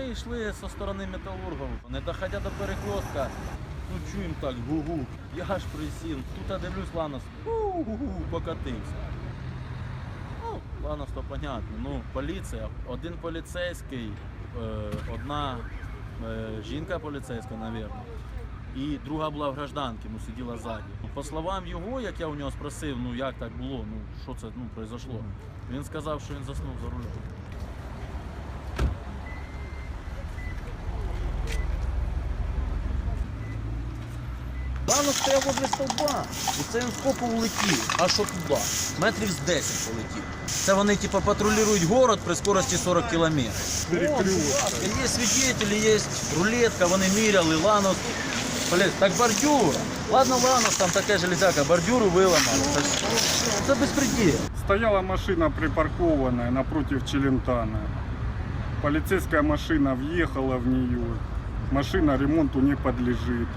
ми йшли зі сторони металургів, не доходя до перекрестка, ну чуємо так, гу-гу. Я аж присів, тут я дивлюсь, Ланос, гу-гу, покатився. Ну, Ланос, то понятно. Ну, поліція, один поліцейський, е, одна е, жінка поліцейська, мабуть. І друга була в гражданці, ну сиділа ззаді. Ну, По словам його, як я у нього спросив, ну як так було, ну що це ну, произошло. Він сказав, що він заснув за рулем. Рано стояв возле стовба, і це він скопу влетів, аж туди, метрів з 10 полетів. Це вони типу, патрулюють город при скорості 40 кілометрів. Є свидетелі, є рулетка, вони міряли, ланос. Блін, так бордюр. Ладно, ланос, там таке железяка, бордюру виламали. Це, безпреділ. Стояла машина припаркованная напротив Челентана. Полицейская машина въехала в нее. Машина ремонту не подлежит.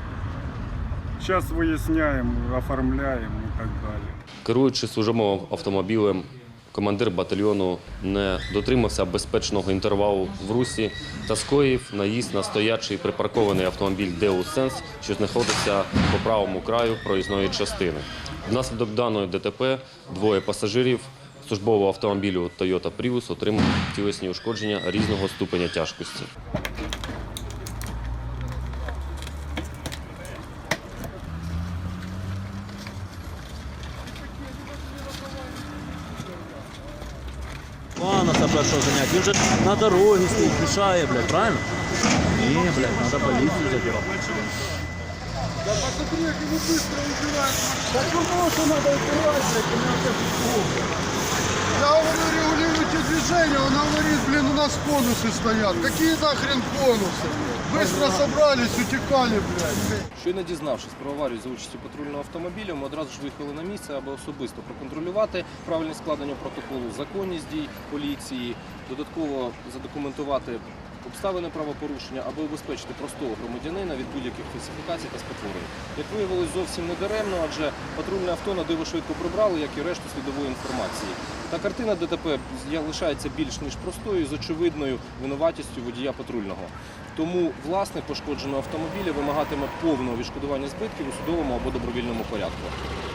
Сейчас выясняем, оформляем и так далее. Керуючи службовим автомобілем, командир батальйону не дотримався безпечного інтервалу в русі та скоїв наїзд на стоячий припаркований автомобіль Deus Sense, що знаходиться по правому краю проїзної частини. Внаслідок даної ДТП двоє пасажирів службового автомобілю Toyota Prius отримали тілесні ушкодження різного ступеня тяжкості. Ланоса першого заняття. Він же на дорогі стоїть, мішає, блядь, правильно? Ні, блядь, треба поліцію забирати. Да посмотри, як його швидко убивають. Так ну що треба убивати, блядь, у мене це Я говорю, регулируйте движение, он говорит, блин, у нас конусы стоят. Какие нахрен конусы? Быстро собрались, утекали, блядь. Щойно дізнавшись про аварію за участю патрульного автомобіля, ми одразу ж виїхали на місце, аби особисто проконтролювати правильне складення протоколу, законність дій поліції, додатково задокументувати обставини правопорушення, аби убезпечити простого громадянина від будь-яких фальсифікацій та спотворень. Як виявилось, зовсім не даремно, адже патрульне авто на диво швидко прибрали, як і решту слідової інформації. Та картина ДТП лишається більш ніж простою з очевидною винуватістю водія патрульного. Тому власник пошкодженого автомобіля вимагатиме повного відшкодування збитків у судовому або добровільному порядку.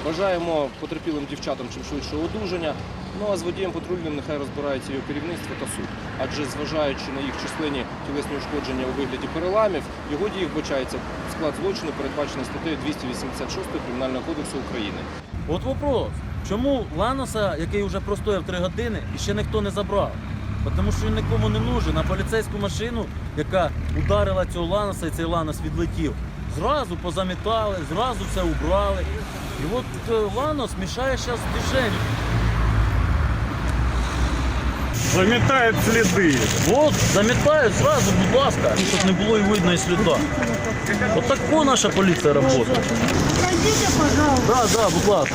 Бажаємо потерпілим дівчатам чим швидшого одужання. Ну а з водієм патрульним нехай розбирається його керівництво та суд. Адже зважаючи на їх численні тілесні ушкодження у вигляді переламів, його дії вбачається склад злочину, передбачений статтею 286 Кримінального кодексу України. От вопрос. Чому Ланоса, який вже простояв 3 години, і ще ніхто не забрав? Тому що він нікому не нужен. А поліцейську машину, яка ударила цього Ланоса, і цей Ланос відлетів, зразу позамітали, зразу все убрали. І от е, Ланос мішає зараз движенню. Заметает следы. От, замітають зразу, будь ласка, щоб не було і видно і сліда. От тако наша поліція працює. Пройдите, пожалуйста. Так, так, будь ласка.